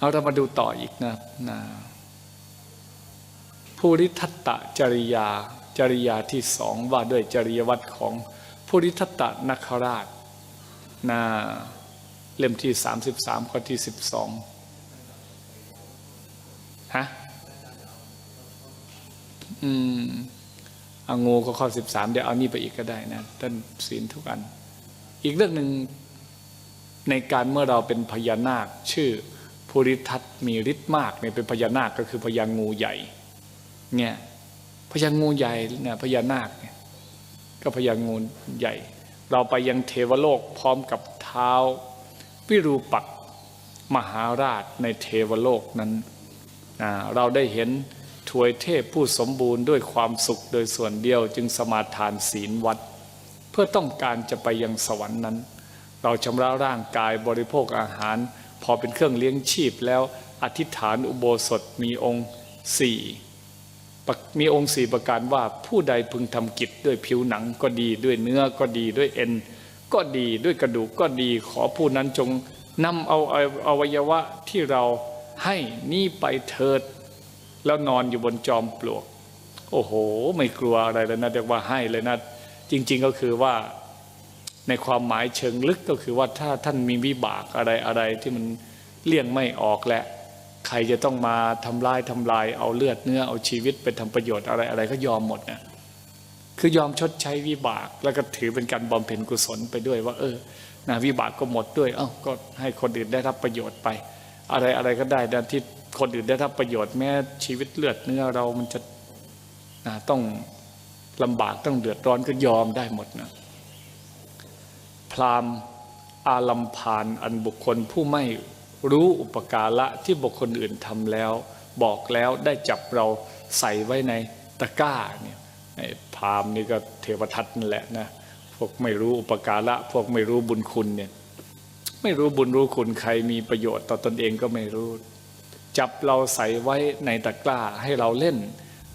เอาเรามาดูต่ออีกนะนะภูริทัตตจริยาจริยาที่สองว่าด้วยจริยวัตรของภูริทัตตนคราชนะเล่มที่สามสิบสามข้อที่สิบสองฮะ อืมเอางูก็ข้อสิบสามเดี๋ยวเอานี่ไปอีกก็ได้นะท่านศีลทุกอัน อีกเรื่องหนึ่งในการเมื่อเราเป็นพญานาคชื่อ ภูริทัตมีฤทธิ์มากเนี่ยเป็นพญานาคก็คือพญางูใหญ่เนี่ยพญางูใหญ่เนี่ยพญานาคเนี่ยก็พญางูใหญ่ เราไปยังเทวโลกพร้อมกับเท้า วิรูปักษ์มหาราชในเทวโลกนั้น เราได้เห็นถวยเทพผู้สมบูรณ์ด้วยความสุขโดยส่วนเดียวจึงสมาทานศีลวัด เพื่อต้องการจะไปยังสวรรค์นั้น เราชำระร่างกายบริโภคอาหาร พอเป็นเครื่องเลี้ยงชีพแล้วอธิษฐานอุโบสถมีองค์สี่มีองค์สี่ประการว่าผู้ใดพึงทำกิจด้วยผิวหนังก็ดีด้วยเนื้อก็ดีด้วยเอ็น ก็ดีด้วยกระดูกก็ดีขอผู้นั้นจงนำเอาเอาอวัยวะที่เราให้นี่ไปเถิด แล้วนอนอยู่บนจอมปลวก โอ้โห ไม่กลัวอะไรเลยนะเรียกว่าให้เลยนะ จริง ๆก็คือว่า ในความหมายเชิงลึกก็คือว่าถ้าท่านมีวิบากอะไรอะไรที่มันเลี่ยงไม่ออกแหละใครจะต้องมาทำลายทำลายเอาเลือดเนื้อเอาชีวิตไปทำประโยชน์อะไรอะไรก็ยอมหมดนะคือยอมชดใช้วิบากแล้วก็ถือเป็นการบำเพ็ญกุศลไปด้วยว่า เออนะวิบากก็หมดด้วย เอ้าก็ให้คนอื่นได้รับประโยชน์ไป อะไรอะไรก็ได้ดันที่คนอื่นได้รับประโยชน์แม้ชีวิตเลือดเนื้อเรามันจะนะต้องลำบากต้องเดือดร้อนก็ยอมได้หมดนะ พราหมณ์อาลัมพานอันบุคคลผู้ไม่รู้อุปการะที่บุคคลอื่นทำแล้ว บอกแล้วได้จับเราใส่ไว้ในตะกร้าเนี่ยพราหมณ์นี่ก็เทวทัตนั่นแหละนะพวกไม่รู้อุปการะพวกไม่รู้บุญคุณเนี่ยไม่รู้บุญรู้คุณใครมีประโยชน์ต่อตนเองก็ไม่รู้ จับเราใส่ไว้ในตะกร้าให้เราเล่น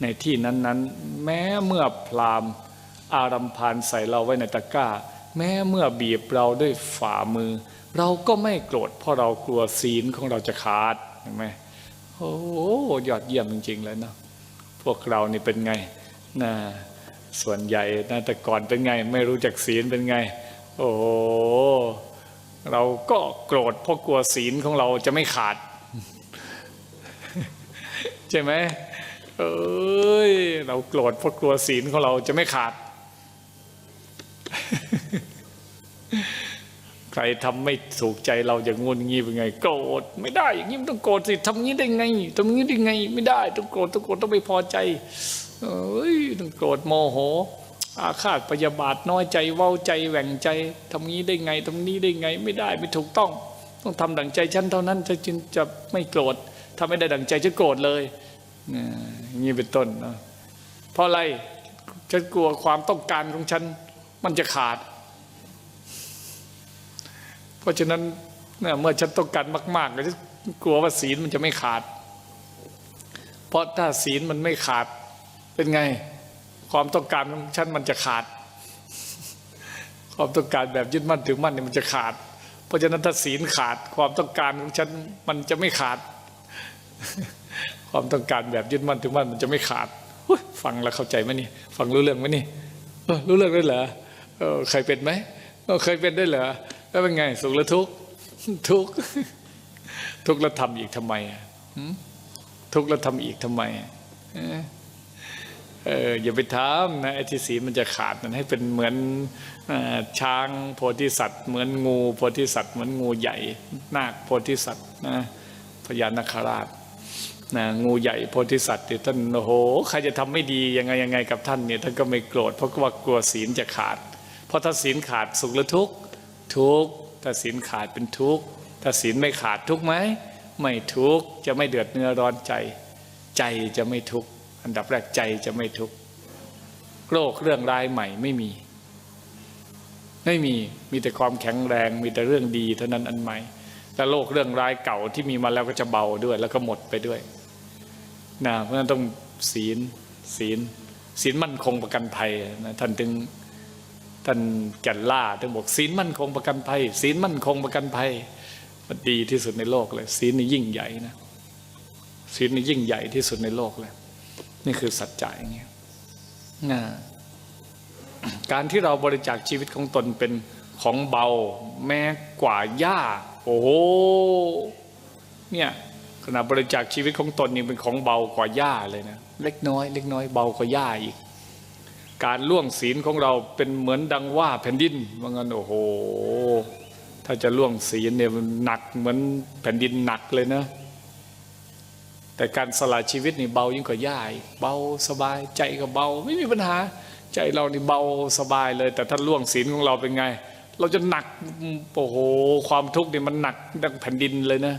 ในที่นั้นๆ แม้เมื่อพราหมณ์อารัมพานใส่เราไว้ในตะกร้า แม้เมื่อบีบเราด้วยฝ่ามือ เราก็ไม่โกรธเพราะเรากลัวศีลของเราจะขาดเห็นไหมโอ้โหยอดเยี่ยมจริง ๆ เลยเนาะพวกเรานี่เป็นไงนะส่วนใหญ่นะแต่ก่อนเป็นไง ไม่รู้จักศีลเป็นไง โอ้เราก็โกรธเพราะกลัวศีลของเราจะไม่ขาด ใช่ไหมเอ้ยเราโกรธเพราะกลัวศีลของเราจะไม่ขาด ใครทำไม่ถูกใจเราอย่างงุนงี้เป็นไงโกรธไม่ได้ อย่างนี้มันต้องโกรธสิทำงี้ได้ไงทำงี้ได้ไง ไม่ได้ ต้องโกรธต้องโกรธต้องไม่พอใจเอ้ยต้องโกรธโมโห อาฆาตพยาบาทน้อยใจเว้าใจแหว่งใจทำงี้ได้ไงทำนี้ได้ไง ไม่ได้ไม่ถูกต้อง ต้องทำดั่งใจฉันเท่านั้นจะจึงจะไม่โกรธถ้าไม่ได้ดั่งใจจะโกรธเลยนะอย่างนี้เป็นต้นเพราะอะไรฉันกลัวความต้องการของฉัน มันจะขาด เพราะฉะนั้นเนี่ยเมื่อฉันต้องการมากๆก็จะกลัวว่าศีลมันจะไม่ขาด เพราะถ้าศีลมันไม่ขาดเป็นไง ความต้องการของฉันมันจะขาด ความต้องการแบบยึดมั่นถือมั่นเนี่ยมันจะขาด เพราะฉะนั้นถ้าศีลขาด ความต้องการของฉันมันจะไม่ขาด ความต้องการแบบยึดมั่นถือมั่นมันจะไม่ขาดฟังแล้วเข้าใจไหมนี่ฟังรู้เรื่องไหมนี่รู้เรื่องด้วยเหรอเออใครเป็นไหมเออเคยเป็นด้วยเหรอ แล้วเป็นไง สุขหรือทุกข์ทุกข์ทุกข์แล้วทำอีกทำไมอะทุกข์แล้วทำอีกทำไมเอออย่าไปทำนะไอ้ที่ศีลมันจะขาดมันให้เป็นเหมือนช้างโพธิสัตว์ เหมือนงูโพธิสัตว์เหมือนงูใหญ่นาคโพธิสัตว์นะพญานาคราชนะงูใหญ่โพธิสัตว์เนี่ยท่านโอ้โหใครจะทำไม่ดียังไงยังไงกับท่านเนี่ยท่านก็ไม่โกรธเพราะว่ากลัวศีลจะขาด เพราะถ้าศีลขาดสุขหรือทุกข์ ทุกข์ถ้าศีลขาดเป็นทุกข์ถ้าศีลไม่ขาดทุกข์ไหมไม่ทุกข์จะไม่เดือดเนื้อร้อนใจ ใจจะไม่ทุกข์อันดับแรกใจจะไม่ทุกข์โรคเรื่องร้ายใหม่ไม่มี ไม่มีมีแต่ความแข็งแรงมีแต่เรื่องดีเท่านั้นอันใหม่แต่โรคเรื่องร้ายเก่าที่มีมาแล้วก็จะเบาด้วย แล้วก็หมดไปด้วยนะเพราะฉะนั้นต้องศีลศีลศีลมั่นคงประกันภัยนะท่านถึง ท่านแก่นล่าถึงบอกศีลมั่นคงประกันภัยศีลมั่นคงประกันภัยมันดีที่สุดในโลกเลยศีลนี่ยิ่งใหญ่นะศีลนี่ยิ่งใหญ่ที่สุดในโลกเลย นี่คือสัจจะอย่างเงี้ยนะการที่เราบริจาคชีวิตของตนเป็นของเบาแม้กว่าหญ้า โอ้โหเนี่ยขณะบริจาคชีวิตของตนนี่เป็นของเบากว่าหญ้าเลยนะเล็กน้อย เล็กน้อยเบากว่าหญ้าอีก การล่วงศีลของเราเป็นเหมือนดังว่าแผ่นดินว่างั้นโอ้โห ถ้าจะล่วงศีลเนี่ยมันหนักเหมือนแผ่นดินหนักเลยนะ แต่การสละชีวิตนี่เบายิ่งกว่าหญ้าอีกเบาสบายใจก็เบาไม่มีปัญหา ใจเรานี่เบาสบายเลย แต่ถ้าล่วงศีลของเราเป็นไง เราจะหนักโอ้โหความทุกข์นี่มันหนักดังแผ่นดินเลยนะ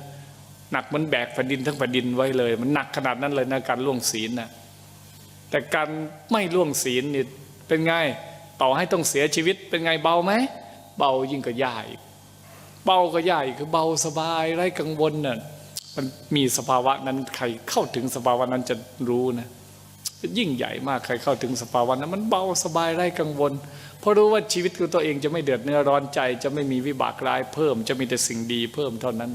หนักเหมันแบกแผ่นดินทั้งแผ่นดินไว้เลย มันหนักขนาดนั้นเลยนะการล่วงศีลนะ แต่การไม่ล่วงศีลนี่เป็นไงต่อให้ต้องเสียชีวิตเป็นไงเบาไหมเบายิ่งกว่าหญ้าอีกเบาก็หญ้าอีกคือเบาสบายไร้กังวลน่ะมันมีสภาวะนั้นใครเข้าถึงสภาวะนั้นจะรู้นะยิ่งใหญ่มากใครเข้าถึงสภาวะนั้นมันเบาสบายไร้กังวล เพราะรู้ว่าชีวิตของตัวเองจะไม่เดือดเนื้อร้อนใจ จะไม่มีวิบากร้ายเพิ่ม จะมีแต่สิ่งดีเพิ่มเท่านั้น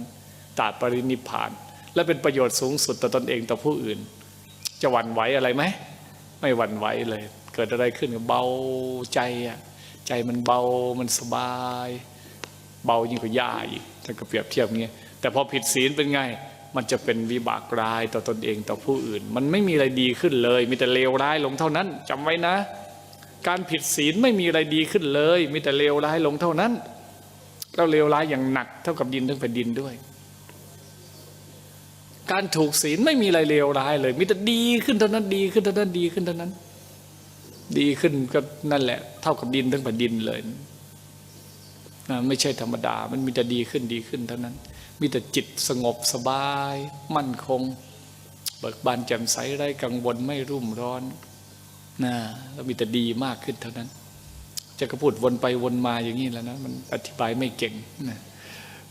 ตาดปรินิพพาน และเป็นประโยชน์สูงสุดต่อตนเองต่อผู้อื่น จะหวั่นไหวอะไรไหม ไม่หวั่นไหวเลย เกิดอะไรขึ้นก็เบาใจอะใจมันเบามันสบาย เบายิ่งกว่าหญ้าอีกถ้าก็เปรียบเทียบเงี้ยแต่พอผิดศีลเป็นไง มันจะเป็นวิบากร้ายต่อตนเองต่อผู้อื่น มันไม่มีอะไรดีขึ้นเลย มีแต่เลวร้ายลงเท่านั้นจำไว้นะ การผิดศีลไม่มีอะไรดีขึ้นเลย มีแต่เลวร้ายลงเท่านั้นแล้วเลวร้ายอย่างหนักเท่ากับดินทั้งแผ่นดินด้วย การถูกศีลไม่มีอะไรเลวร้ายเลยมีแต่ดีขึ้นเท่านั้นดีขึ้นเท่านั้นดีขึ้นเท่านั้น ดีขึ้นก็นั่นแหละ เท่ากับดินทั้งแผ่นดินเลยนะไม่ใช่ธรรมดา มันมีแต่ดีขึ้นดีขึ้นเท่านั้น มีแต่จิตสงบสบาย มั่นคง เบิกบานแจ่มใสไร้กังวลไม่รุ่มร้อนนะแล้วมีแต่ดีมากขึ้นเท่านั้น จะกระพูดวนไปวนมาอย่างนี้แล้วนะมันอธิบายไม่เก่งนะ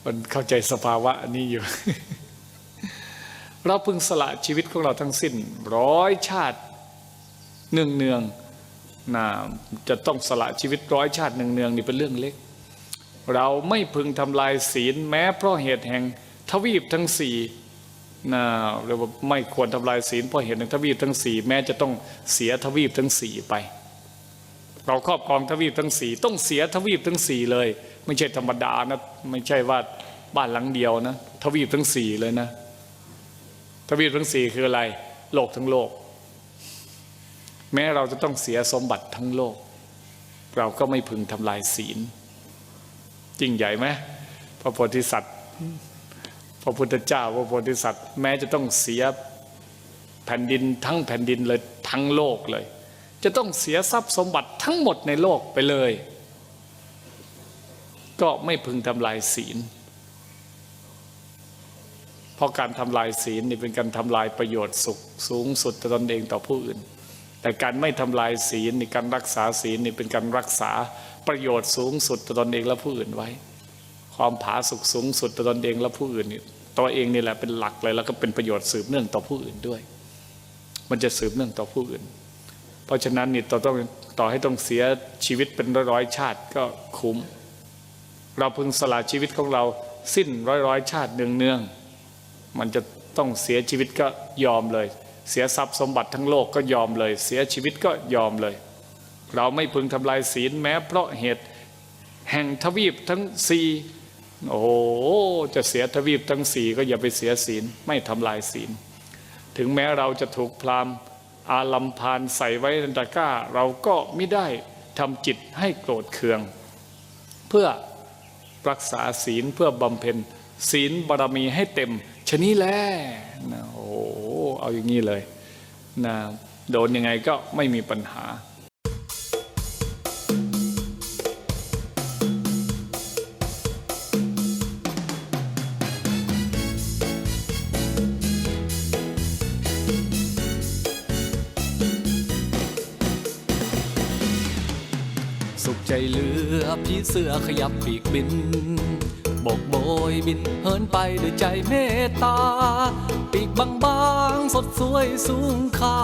มันเข้าใจสภาวะอันนี้อยู่ เราพึงสละชีวิตของเราทั้งสิ้น ร้อยชาติเนืองเนืองนะจะต้องสละชีวิตร้อยชาติเนืองเนืองๆนี่เป็นเรื่องเล็ก เราไม่พึงทำลายศีลแม้เพราะเหตุแห่งทวีปทั้งสี่นะเรียกว่าไม่ควรทำลายศีลเพราะเหตุแห่งทวีปทั้งสี่แม้จะต้องเสียทวีปทั้งสี่ไป เราครอบครองทวีปทั้งสี่ต้องเสียทวีปทั้งสี่เลย ไม่ใช่ธรรมดานะไม่ใช่ว่าบ้านหลังเดียวนะ ทวีปทั้งสี่เลยนะ ทวีปทั้งสี่คืออะไร โลกทั้งโลก แม้เราจะต้องเสียสมบัติทั้งโลก เราก็ไม่พึงทำลายศีลจริงใหญ่ไหมพระโพธิสัตว์พระพุทธเจ้าพระโพธิสัตว์ แม้จะต้องเสียแผ่นดินทั้งแผ่นดินเลยทั้งโลกเลย จะต้องเสียทรัพย์สมบัติทั้งหมดในโลกไปเลย ก็ไม่พึงทำลายศีล เพราะการทำลายศีลนี่เป็นการทำลายประโยชน์สุข สูงสุดต่อตนเองต่อผู้อื่น แต่การไม่ทำลายศีลในการรักษาศีลนี่เป็นการรักษาประโยชน์สูงสุดต่อตนเองและผู้อื่นไว้ ความผาสุกสูงสุดต่อตนเองและผู้อื่นนี่ตัวเองนี่แหละเป็นหลักเลยแล้วก็เป็นประโยชน์สืบเนื่องต่อผู้อื่นด้วย มันจะสืบเนื่องต่อผู้อื่น เพราะฉะนั้นนี่ต่อต้องต่อให้ต้องเสียชีวิตเป็นร้อยๆชาติก็คุ้ม เราพึงสละชีวิตของเราสิ้นร้อยๆชาติเนืองๆ มันจะต้องเสียชีวิตก็ยอมเลย เสียทรัพย์สมบัติทั้งโลกก็ยอมเลย เสียชีวิตก็ยอมเลย เราไม่พึงทำลายศีลแม้เพราะเหตุแห่งทวีปทั้งสี่โอ้โหจะเสียทวีปทั้งสี่ก็อย่าไปเสียศีลไม่ทำลายศีล ถึงแม้เราจะถูกพราหมณ์อาลัมพานใส่ไว้ในตะกร้า เราก็ไม่ได้ทำจิตให้โกรธเคือง เพื่อรักษาศีลเพื่อบำเพ็ญศีลบารมีให้เต็ม ชนี้แหละนะโอ้เอาอย่างนี้เลยนะโดนยังไงก็ไม่มีปัญหาสุขใจเหลือพี่เสือขยับปีกบิน บกโบยบินเหินไปด้วยใจเมตตา ปีกบางๆ สดสวยสูงค่า